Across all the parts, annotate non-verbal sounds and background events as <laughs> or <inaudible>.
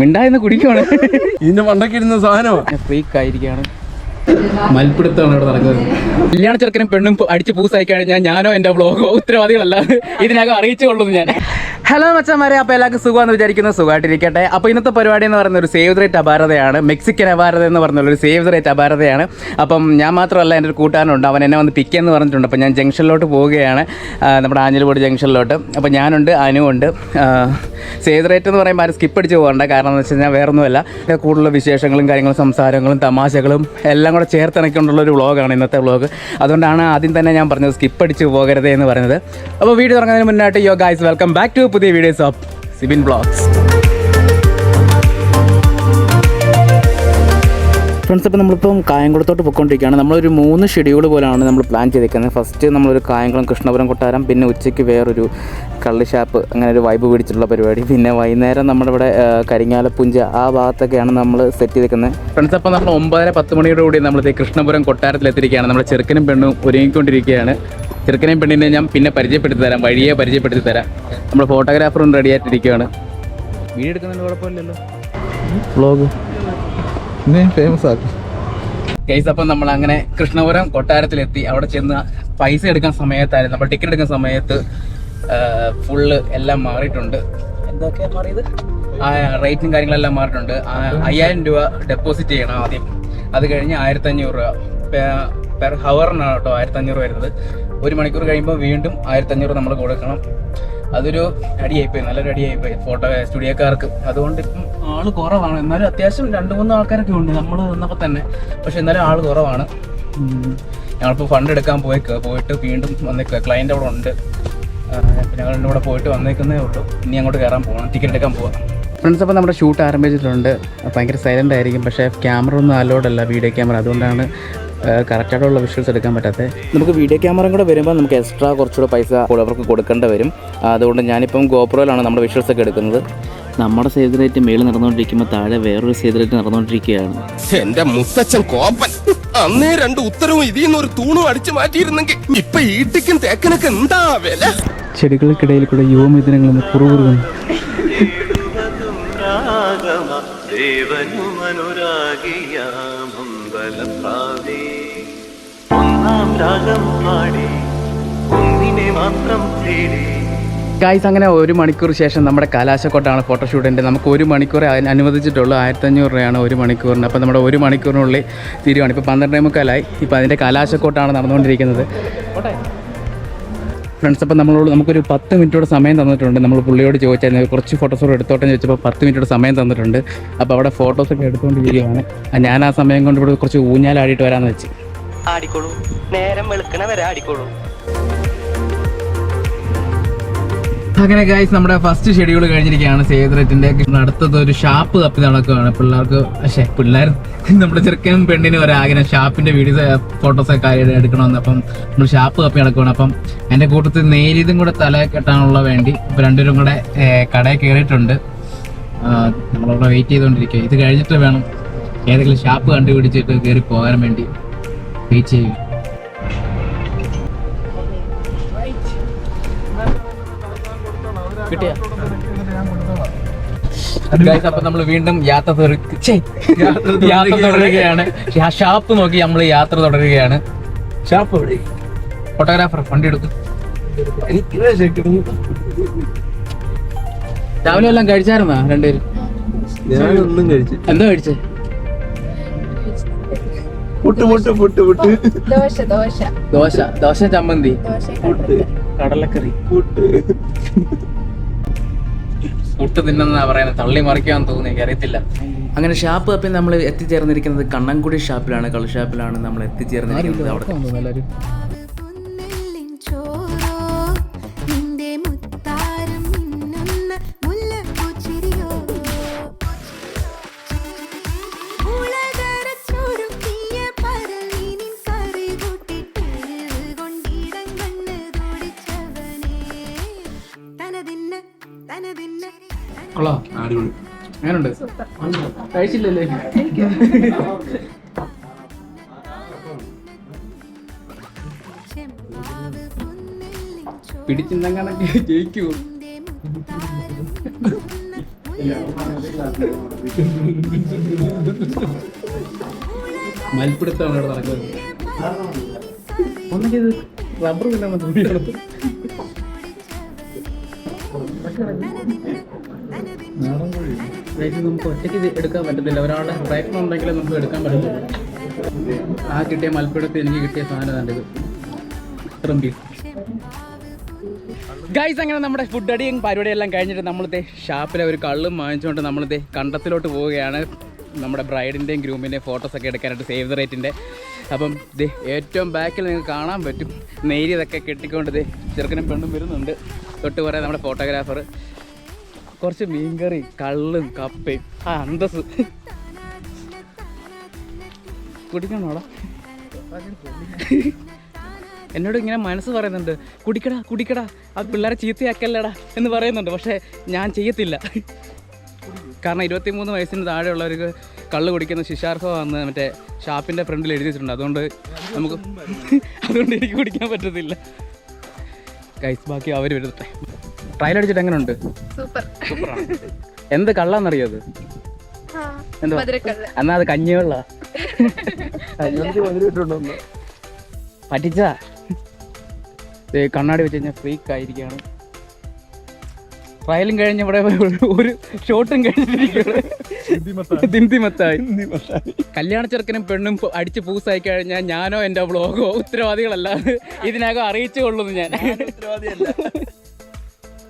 മിണ്ടായെന്ന് കുടിക്കുവാണ്. ഇതിന്റെ മണ്ടക്കിരുന്ന സാധനമാണ് ഫ്രീക്ക് ആയിരിക്കാണ് മൽപ്പിടുത്തമാണ് ഇവിടെ നടക്കുന്നത്. കല്യാണ ചെറുക്കനും പെണ്ണും അടിച്ച് പൂസായി കഴിഞ്ഞാൽ ഞാനോ എന്റെ ബ്ലോഗോ ഉത്തരവാദികളല്ലാതെ ഇതിനകം അറിയിച്ചു കൊള്ളുന്നു ഞാൻ. ഹലോ മച്ചന്മാരെ അപ്പോൾ എല്ലാവർക്കും സുഖമെന്ന് വിചാരിക്കുന്നു. സുഖമായിട്ടിരിക്കട്ടെ. അപ്പോൾ ഇന്നത്തെ പരിപാടി എന്ന് പറയുന്ന ഒരു സേവ് റേറ്റ് അപാരതയാണ്. മെക്സിക്കൻ അപാരത എന്ന് പറഞ്ഞ ഒരു സേവ് റേറ്റ് അപാരതയാണ്. അപ്പം ഞാൻ മാത്രമല്ല എന്റെ ഒരു കൂട്ടാനുണ്ട് അവൻ എന്നെ വന്ന് പിക്ക് എന്ന് പറഞ്ഞിട്ടുണ്ട്. അപ്പോൾ ഞാൻ ജംഗ്ഷനിലോട്ട് പോവുകയാണ്. നമ്മുടെ ആഞ്ഞിലിപ്പോട് ജംഗ്ഷനിലോട്ട്. അപ്പോൾ ഞാനുണ്ട് അനുവുണ്ട് സേവ് റേറ്റ് എന്ന് പറയുമ്പോൾ ആരും സ്കിപ്പ് അടിച്ച് പോകണ്ട. കാരണം എന്ന് വെച്ച് കഴിഞ്ഞാൽ വേറൊന്നുമല്ല. കൂടുതലുള്ള വിശേഷങ്ങളും കാര്യങ്ങളും സംസാരങ്ങളും തമാശകളും എല്ലാം കൂടെ ചേർത്തിണക്കൊണ്ടുള്ള ഒരു വ്ളോഗാണ് ഇന്നത്തെ വ്ളോഗ്. അതുകൊണ്ടാണ് ആദ്യം തന്നെ ഞാൻ പറഞ്ഞത് സ്കിപ്പ് അടിച്ച് പോകരുത് എന്ന് പറയുന്നത്. അപ്പോൾ വീഡിയോ തുടങ്ങുന്നതിന് മുന്നായിട്ട് yo guys welcome back to പുതിയ videos of Sibin blogs. Friends ഇപ്പോൾ നമ്മളിപ്പം കായംകുളത്തോട്ട് പോയിക്കൊണ്ടിരിക്കുകയാണ്. നമ്മളൊരു മൂന്ന് ഷെഡ്യൂൾ പോലാണ് നമ്മൾ പ്ലാൻ ചെയ്തിരിക്കുന്നത് ഫസ്റ്റ് നമ്മളൊരു കായംകുളം കൃഷ്ണപുരം കൊട്ടാരം പിന്നെ ഉച്ചയ്ക്ക് വേറൊരു കള്ളി ഷാപ്പ് അങ്ങനെ ഒരു വൈബ് പിടിച്ചിട്ടുള്ള പരിപാടി. പിന്നെ വൈകുന്നേരം നമ്മുടെ ഇവിടെ കരിങ്ങാലപ്പുഞ്ച ആ ഭാഗത്തൊക്കെയാണ് നമ്മൾ സെറ്റ് ചെയ്തിരിക്കുന്നത് ഫ്രണ്ട്സ് അപ്പോൾ നമ്മൾ ഒമ്പതര പത്ത് മണിയോട് കൂടി നമ്മൾ കൃഷ്ണപുരം കൊട്ടാരത്തിലെത്തിയിരിക്കുകയാണ് നമ്മുടെ ചെറുക്കനും പെണ്ണും ഒരുങ്ങിക്കൊണ്ടിരിക്കുകയാണ്. ചെറുക്കനെയും പെണ്ണിനെ ഞാൻ പിന്നെ പരിചയപ്പെടുത്തി തരാം വഴിയെ പരിചയപ്പെടുത്തി തരാം. നമ്മൾ ഫോട്ടോഗ്രാഫറും റെഡി ആയിട്ടിരിക്കുകയാണ്. വീഡിയോ എടുക്കുന്നതിന് കുഴപ്പമില്ലല്ലോ. വ്ളോഗ് ഫേമസ് ആക്കും. കേസ് അപ്പം നമ്മൾ അങ്ങനെ കൃഷ്ണപുരം കൊട്ടാരത്തിലെത്തി. അവിടെ ചെന്ന് പൈസ എടുക്കാൻ സമയത്തായിരുന്നു. നമ്മൾ ടിക്കറ്റ് എടുക്കുന്ന സമയത്ത് ഫുള്ള് എല്ലാം മാറിയിട്ടുണ്ട്. എന്തൊക്കെയാ മാറിയത്? ആ റേറ്റും കാര്യങ്ങളെല്ലാം മാറിയിട്ടുണ്ട്. അയ്യായിരം രൂപ ഡെപ്പോസിറ്റ് ചെയ്യണം ആദ്യം. അത് കഴിഞ്ഞ് ആയിരത്തഞ്ഞൂറ് രൂപ. പെർ ഹവറിനാണ് കേട്ടോ ആയിരത്തഞ്ഞൂറ് വരുന്നത്. ഒരു മണിക്കൂർ കഴിയുമ്പോൾ വീണ്ടും ആയിരത്തഞ്ഞൂറ് നമ്മൾ കൊടുക്കണം. അതൊരു അടിയായിപ്പോയി നല്ലൊരു അടിയായിപ്പോയി. ഫോട്ടോ സ്റ്റുഡിയോക്കാർക്ക്. അതുകൊണ്ട് ഇപ്പം ആൾ കുറവാണ്. എന്നാലും അത്യാവശ്യം രണ്ട് മൂന്ന് ആൾക്കാരൊക്കെ ഉണ്ട്. നമ്മൾ നിന്നപ്പോൾ തന്നെ. പക്ഷെ എന്നാലും ആൾ കുറവാണ്. ഞങ്ങളിപ്പോൾ ഫണ്ട് എടുക്കാൻ പോയി പോയിട്ട് വീണ്ടും വന്നേക്കുക ക്ലയന്റ് അവിടെ ഉണ്ട്. ഞങ്ങൾ ഇവിടെ പോയിട്ട് വന്നേക്കുന്നേ ഉള്ളൂ. ഇനി അങ്ങോട്ട് കയറാൻ പോകണം ടിക്കറ്റ് എടുക്കാൻ പോവാം. ഫ്രണ്ട്സ് അപ്പോൾ നമ്മുടെ ഷൂട്ട് ആരംഭിച്ചിട്ടുണ്ട്. ഭയങ്കര സൈലന്റ് ആയിരിക്കും. പക്ഷേ ക്യാമറ ഒന്നും അലോഡല്ല വീഡിയോ ക്യാമറ അതുകൊണ്ടാണ് കറക്റ്റായിട്ടുള്ള വിഷ്വൽസ് എടുക്കാൻ പറ്റാത്ത? നമുക്ക് വീഡിയോ ക്യാമറയും കൂടെ വരുമ്പോൾ നമുക്ക് എക്സ്ട്രാ കുറച്ചുകൂടെ പൈസ അവർക്ക് കൊടുക്കേണ്ടി വരും. അതുകൊണ്ട് ഞാനിപ്പം ഗോപ്രോയിലാണ് നമ്മുടെ വിഷ്വൽസ് ഒക്കെ എടുക്കുന്നത്. നമ്മുടെ സേവ് റേറ്റ് മേളിൽ നടന്നുകൊണ്ടിരിക്കുമ്പോൾ താഴെ വേറൊരു സേവ് റേറ്റ് നടന്നുകൊണ്ടിരിക്കുകയാണ്. എന്റെ മുത്തച്ഛൻ കോപ്പൻ. അന്നേ രണ്ട് ഉത്തരവും ഇതിൽ നിന്ന് ഒരു തൂണും അടിച്ചു മാറ്റിയിരുന്നെങ്കിൽ ഇപ്പൊ ഈട്ടിക്കും തേക്കനൊക്കെ എന്താ വില? ചെടികൾക്കിടയിൽ കൂടെ യുവമിഥുനങ്ങൾ പുറകുറുകുന്നു രാഗമ ദേവനുമനുരാഗിയാമമ്പലപ്രാവേ ഒന്നാം രാഗം പാടി. ഒന്നിനെ മാത്രം തേടി. ഗായ്സ് അങ്ങനെ ഒരു മണിക്കൂർ ശേഷം നമ്മുടെ കലാശക്കോട്ടാണ് ഫോട്ടോഷൂട്ടിന്റെ. നമുക്ക് ഒരു മണിക്കൂർ അനുവദിച്ചിട്ടുള്ളൂ. ആയിരത്തഞ്ഞൂറ് രൂപയാണ് ഒരു മണിക്കൂറിന്. അപ്പോൾ നമ്മുടെ ഒരു മണിക്കൂറിനുള്ളിൽ തീരുവാണ്. ഇപ്പോൾ പന്ത്രണ്ടേ മുക്കാലായി. ഇപ്പോൾ അതിന്റെ കലാശക്കോട്ടാണ് നടന്നുകൊണ്ടിരിക്കുന്നത്. ഫ്രണ്ട്സ് അപ്പോൾ നമ്മളോട് നമുക്കൊരു പത്ത് മിനിറ്റോടെ സമയം തന്നിട്ടുണ്ട്. നമ്മൾ പുള്ളിയോട് ചോദിച്ചായിരുന്നു കുറച്ച് ഫോട്ടോസ് എടുത്തോട്ടെ എന്ന് ചോദിച്ചപ്പോൾ പത്ത് മിനിറ്റോടെ സമയം തന്നിട്ടുണ്ട്. അപ്പോൾ അവിടെ ഫോട്ടോസൊക്കെ എടുത്തുകൊണ്ടിരിക്കുകയാണ് ഞാൻ ആ സമയം കൊണ്ട് ഇവിടെ കുറച്ച് ഊഞ്ഞാലാടിയിട്ട് വരാമെന്ന് വെച്ച്. ആടിക്കോളൂ. നേരം വെളുക്കണ വരെ ആടിക്കോളൂ. അങ്ങനെ ഗൈസ് നമ്മുടെ ഫസ്റ്റ് ഷെഡ്യൂൾ കഴിഞ്ഞിരിക്കുകയാണ്. സേദ്രറ്റിന്റെ അടുത്തത് ഒരു ഷാപ്പ് തപ്പി നടക്കുകയാണ്. പിള്ളേർക്ക് പക്ഷേ പിള്ളേർ നമ്മുടെ ചെറുക്കനും പെണ്ണിനും ഒരാഗ്രഹം. ഷാപ്പിന്റെ വീഡിയോസ് ഫോട്ടോസ് ഒക്കെ എടുക്കണമെന്ന്. അപ്പം നമ്മൾ ഷാപ്പ് തപ്പി നടക്കുകയാണ്. അപ്പം എന്റെ കൂട്ടത്തിൽ നേരിയതും കൂടെ തല കെട്ടാനുള്ള വേണ്ടി ഇപ്പൊ രണ്ടുപേരും കൂടെ കടയിൽ കയറിയിട്ടുണ്ട്. നമ്മളവിടെ വെയിറ്റ് ചെയ്തുകൊണ്ടിരിക്കുക ഇത് കഴിഞ്ഞിട്ട് വേണം ഏതെങ്കിലും ഷാപ്പ് കണ്ടുപിടിച്ചിട്ട് കയറി പോകാൻ വേണ്ടി വെയിറ്റ് ചെയ്യും കിട്ടിയ? അപ്പൊ നമ്മൾ വീണ്ടും യാത്ര യാത്ര തുടരുകയാണ്. ഷാപ്പ് നോക്കി നമ്മൾ യാത്ര തുടരുകയാണ്. ഷാപ്പ് ഫോട്ടോഗ്രാഫർ വണ്ടി എടുക്കും. രാവിലെ എല്ലാം കഴിച്ചായിരുന്നാ രണ്ടുപേരും? ഞാനൊന്നും കഴിച്ചു എന്താ കഴിച്ചേ? പുട്ട് പുട്ട് പുട്ട് പുട്ട്. ദോശ ദോശ. ദോശ ദോശ ചമ്മന്തി. പുട്ട് കടലക്കറി. പുട്ട്. പുട്ട് തിന്നുന്ന പറയുന്നത്. തള്ളി മറിക്കാൻ തോന്നി എനിക്ക് അറിയത്തില്ല. അങ്ങനെ ഷാപ്പ് അപ്പം നമ്മൾ എത്തിച്ചേർന്നിരിക്കുന്നത് കണ്ണൻകുടി ഷാപ്പിലാണ് കളി ഷാപ്പിലാണ് നമ്മൾ എത്തിച്ചേർന്നിരിക്കുന്നത് അവിടെ. കൊള്ളാം. അടിപൊളി. അങ്ങനുണ്ട് കഴിച്ചില്ലല്ലേ? മുത്താരം മിന്നുന്ന മൽപ്പിടുത്താണ് ഇവിടെ നടക്കുന്നത്. ഒന്നെങ്കിൽ റബ്ബർ പിന്നെ നമുക്ക് ഒറ്റയ്ക്ക് എടുക്കാൻ പറ്റത്തില്ല. ഒരാളുടെ പ്രയത്നം ഉണ്ടെങ്കിലേ നമുക്ക് എടുക്കാൻ പറ്റത്തില്ല ആ കിട്ടിയ മൽപ്പിടത്ത് എനിക്ക് കിട്ടിയ സാധനം ഇത്. ഇത്രയും ഗൈസ് അങ്ങനെ നമ്മുടെ ഫുഡ് അടിയും പരിപാടിയെല്ലാം കഴിഞ്ഞിട്ട് നമ്മളിതേ ഷാപ്പിലെ ഒരു കള്ളും വാങ്ങിച്ചുകൊണ്ട് നമ്മളിതേ കണ്ടത്തിലോട്ട് പോവുകയാണ്. നമ്മുടെ ബ്രൈഡിന്റെയും ഗ്രൂമിന്റെയും ഫോട്ടോസൊക്കെ എടുക്കാനായിട്ട് സേവ് ദ റേറ്റിന്റെ അപ്പം ഇത് ഏറ്റവും ബാക്കിൽ നിങ്ങൾക്ക് കാണാൻ പറ്റും. നേരിയതൊക്കെ കെട്ടിക്കൊണ്ട് ഇത് ചെറുക്കനും പെണ്ണും വരുന്നുണ്ട്. തൊട്ട് പറയാൻ നമ്മുടെ ഫോട്ടോഗ്രാഫർ കുറച്ച് മീൻകറി കള്ളും കപ്പയും. ആ അന്തസ് കുടിക്കണോടാ? എന്നോട് ഇങ്ങനെ മനസ്സ് പറയുന്നുണ്ട്. കുടിക്കടാ കുടിക്കടാ. ആ പിള്ളേരെ ചീത്തയാക്കല്ലടാ എന്ന് പറയുന്നുണ്ട്. പക്ഷേ ഞാൻ ചെയ്യത്തില്ല. കാരണം ഇരുപത്തി മൂന്ന് വയസ്സിന് താഴെയുള്ളവർക്ക് കള്ള് കുടിക്കുന്ന ശിശാർഹമാണെന്ന് മറ്റേ ഷാപ്പിന്റെ ഫ്രണ്ടിൽ എഴുതി വെച്ചിട്ടുണ്ട്. അതുകൊണ്ട് നമുക്ക് അതുകൊണ്ട് എനിക്ക് കുടിക്കാൻ പറ്റത്തില്ല. കൈസ് ബാക്കി അവർ വരുത്തട്ടെ ട്രയൽ അടിച്ചിട്ട് എങ്ങനെയുണ്ട് സൂപ്പർ. സൂപ്പറാണ്. എന്ത് കള്ളാന്നറിയോ അത്? എന്തോ എന്നാ അത് കഞ്ഞിവെള്ള? പറ്റിച്ചാ? കണ്ണാടി വെച്ച് കഴിഞ്ഞാൽ ഫ്രീക്ക് ആയിരിക്കാണ് ട്രയലും കഴിഞ്ഞ് ഇവിടെ ഒരു- ഷോട്ടും കഴിഞ്ഞിരിക്കുകയാണ്. കല്യാണ ചെറുക്കനും പെണ്ണും അടിച്ച് പൂസായി കഴിഞ്ഞാൽ ഞാനോ എന്റെ ബ്ലോഗോ ഉത്തരവാദികളല്ല ഇതിനകം അറിയിച്ചു കൊള്ളുന്നു ഞാൻ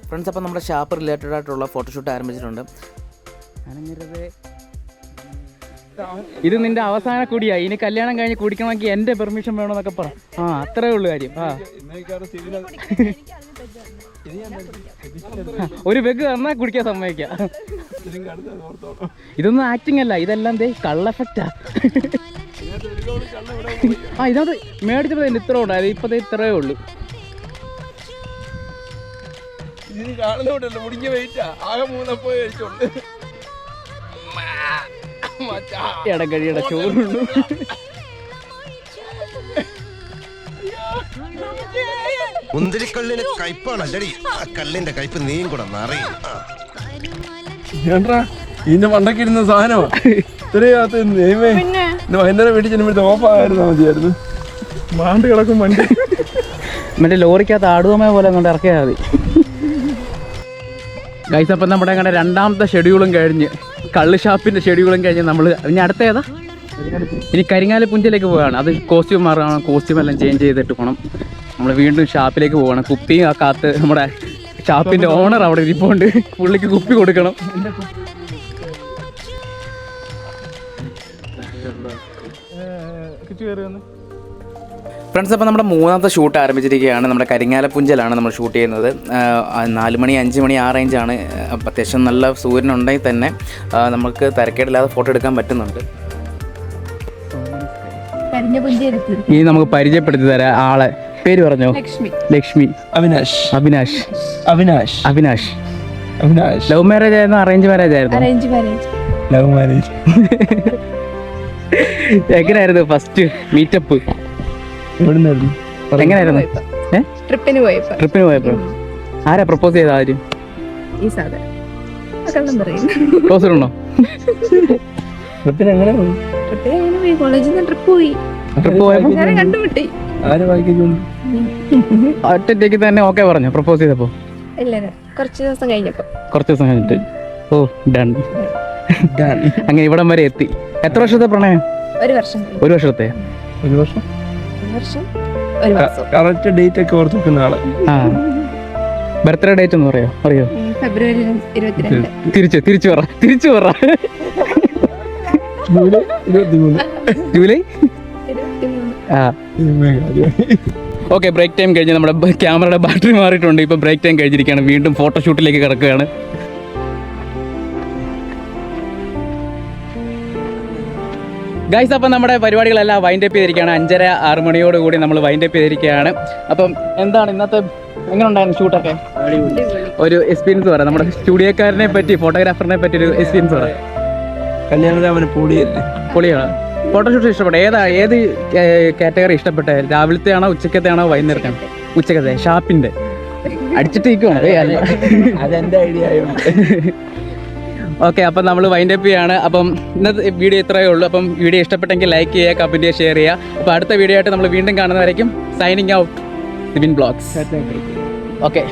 ഫ്രണ്ട്സ് അപ്പം നമ്മുടെ ഷാപ്പ് റിലേറ്റഡ് ആയിട്ടുള്ള ഫോട്ടോഷൂട്ട് ആരംഭിച്ചിട്ടുണ്ട്. ഇത് നിന്റെ അവസാന കൂടിയായി ഇനി കല്യാണം കഴിഞ്ഞ് കുടിക്കണമെങ്കിൽ എന്റെ പെർമിഷൻ വേണമെന്നൊക്കെ പറ. ആ അത്രേ ഉള്ളു കാര്യം. ആ. <laughs> ഒരു വെഗ് തന്നാ കുടിക്കാൻ സമ്മതിക്കാം. ഇതൊന്നും ആക്ടിങ് അല്ല. ഇതെല്ലാം ദേ കള്ള എഫക്റ്റാ ആ. <laughs> ഇതിനകത്ത് മേടിച്ചപ്പോ ഇതിന്റെ ഇത്ര ഉണ്ടായത് ഇപ്പൊ ദേ ഇത്രേ ഉള്ളൂ. ഇതിന് കാണുന്നോണ്ടല്ലോ മുടിഞ്ഞ വെയിറ്റാ ആകെ മൂന്നപ്പോ കഴിച്ചോണ്ട് ഇടക്കഴിയുടെ ചോറുണ്ടു മുന്തിരിക്കള്ളിന് കയ്പാണല്ലടി. ആ കല്ലിന്റെ കയ്പ് നീയും കൂടെ നിറയും. ഇന്ന് ഏണ്ടാ? ഇതിന്റെ മണ്ടയ്ക്ക് ഇരുന്ന സാധനമാ ഇത്രയാത്ത നെയ്മേ ഇന്ന് വൈകുന്നേരം വീട്ടിൽ ചെന്നിട്ട് ഓഫായിരുന്നു മതിയായിരുന്നു മാണ്ട് കിടക്കും വണ്ടി. മറ്റേ ലോറിക്കകത്ത് ആടുവമ്മ പോലെ കൊണ്ട് ഇറക്കിയാൽ മതി. ഗൈസ് അപ്പം നമ്മുടെ അങ്ങനെ രണ്ടാമത്തെ ഷെഡ്യൂളും കഴിഞ്ഞ് കള്ള് ഷാപ്പിന്റെ ഷെഡ്യൂളും കഴിഞ്ഞ് നമ്മൾ ഇനി അടുത്ത ഏതാ? ഇനി കരിങ്ങാല പുഞ്ചിലേക്ക് പോവുകയാണ്. അത് കോസ്റ്റ്യൂം മാറണം കോസ്റ്റ്യൂം എല്ലാം ചേഞ്ച് ചെയ്തിട്ട് പോകണം നമ്മൾ വീണ്ടും ഷാപ്പിലേക്ക് പോകണം കുപ്പിയും ആ കാത്ത് നമ്മുടെ ഷാപ്പിന്റെ ഓണർ അവിടെ ഇരിപ്പുണ്ട്. പുള്ളിക്ക് കുപ്പി കൊടുക്കണം. ഫ്രണ്ട്സ് അപ്പോൾ നമ്മുടെ മൂന്നാമത്തെ ഷൂട്ട് ആരംഭിച്ചിരിക്കുകയാണ്. നമ്മുടെ കരിങ്ങാലപ്പുഞ്ചലാണ് നമ്മൾ ഷൂട്ട് ചെയ്യുന്നത്. നാല് മണി അഞ്ച് മണി ആ റേഞ്ചാണ് അത്യാവശ്യം നല്ല സൂര്യനുണ്ടെങ്കിൽ തന്നെ നമുക്ക് തിരക്കേടില്ലാതെ ഫോട്ടോ എടുക്കാൻ പറ്റുന്നുണ്ട്. ഇനി നമുക്ക് പരിചയപ്പെടുത്തി തരാം ആളെ. പേര് പറഞ്ഞോ? ലക്ഷ്മി. ലക്ഷ്മി. അവിനാഷ്. അവിനാഷ്. അവിനാഷ്. അവിനാഷ്. അവിനാഷ്. ലവ് മാരേജ് ആയിരുന്നു അറേഞ്ച് മാരേജ് ആയിരുന്നു. അറേഞ്ച് മാരേജ് ലവ് മാരേജ് എങ്ങനെയായിരുന്നു ഫസ്റ്റ് മീറ്റപ്പ് എവിടുന്നായിരുന്നു? എങ്ങനെയായിരുന്നു ഏ? ട്രിപ്പിന് പോയപ്പോ. ട്രിപ്പിന് പോയപ്പോ? ആരാ പ്രപ്പോസ് ചെയ്ത ആരും ഈ സാധനം. ഉണ്ടോ? ട്രിപ്പിന് എങ്ങനെ പോയി? ട്രിപ്പിന് എങ്ങനെ പോയി? കോളേജിൽ നിന്ന് ട്രിപ്പ് പോയി. ട്രിപ്പ് പോയപ്പോ? ഞാൻ കണ്ടുമുട്ടി? ആര് വായിക്കുന്നു ഒറ്റയ്ക്ക് തന്നെ ഓക്കെ പറഞ്ഞു പ്രപ്പോസ് ചെയ്തപ്പോ? ഇല്ല. കുറച്ച് ദിവസം കഴിഞ്ഞപ്പോ. കുറച്ച് ദിവസം കഴിഞ്ഞിട്ട്. ഓ ഡൺ അങ്ങനെ ഇവിടം വരെ എത്തി. എത്ര വർഷത്തെ പ്രണയം? ഒരു വർഷം ഒരു വർഷത്തെ? ഒരു വർഷം? കറക്റ്റ് ഡേറ്റ് ഒക്കെ ഓർത്ത് വെക്കുന്ന ആൾ. ബർത്ത്ഡേ ഡേറ്റ് ഒന്ന് പറയോ? അറിയോ ഫെബ്രുവരി തിരിച്ചു തിരിച്ചു പറ തിരിച്ചു പറ. ജൂലൈ ഇരുപത്തിമൂന്ന്. ജൂലൈ? ആ. ഓക്കെ ബ്രേക്ക് ടൈം കഴിഞ്ഞ് നമ്മുടെ ക്യാമറയുടെ ബാറ്ററി മാറിയിട്ടുണ്ട്. ഇപ്പോൾ ബ്രേക്ക് ടൈം കഴിഞ്ഞിരിക്കുകയാണ്. വീണ്ടും ഫോട്ടോഷൂട്ടിലേക്ക് കിടക്കുകയാണ്. ഗൈസ് അപ്പം നമ്മുടെ പരിപാടികളെല്ലാം വൈൻഡപ്പ് ചെയ്തിരിക്കുകയാണ്. അഞ്ചര ആറ് മണിയോട് കൂടി നമ്മൾ വൈൻഡപ്പ് ചെയ്തിരിക്കുകയാണ്. അപ്പം എന്താണ് ഇന്നത്തെ എങ്ങനെ ഉണ്ടായിരുന്നു ഷൂട്ടൊക്കെ ഒരു എക്സ്പീരിയൻസ് പറയാം നമ്മുടെ സ്റ്റുഡിയോക്കാരനെ പറ്റി ഫോട്ടോഗ്രാഫറിനെ പറ്റി ഒരു എക്സ്പീരിയൻസ് പറയാം പൊളിയാണ് ഫോട്ടോഷൂട്ട് ഇഷ്ടപ്പെട്ട. ഏതാ ഏത് കാറ്റഗറി ഇഷ്ടപ്പെട്ട? രാവിലത്തെ ആണോ ഉച്ചക്കത്തെ ആണോ വൈകുന്നേരത്തെ ഉച്ചക്കത്തെ ഷാപ്പിന്റെ അടിച്ചിട്ട് നിൽക്കുവാണ് അല്ല. അതെന്റെ ഐഡിയ <laughs> ഓക്കെ അപ്പം നമ്മൾ വൈൻഡ് അപ്പ് ചെയ്യാണ്. അപ്പം ഇന്നത്തെ വീഡിയോ ഇത്രയേ ഉള്ളൂ. അപ്പം വീഡിയോ ഇഷ്ടപ്പെട്ടെങ്കിൽ ലൈക്ക് ചെയ്യുക കമന്റ് ചെയ്യുക ഷെയർ ചെയ്യുക. അപ്പോൾ അടുത്ത വീഡിയോ ആയിട്ട് നമ്മൾ വീണ്ടും കാണുന്നതായിരിക്കും signing out Sibin blogs okay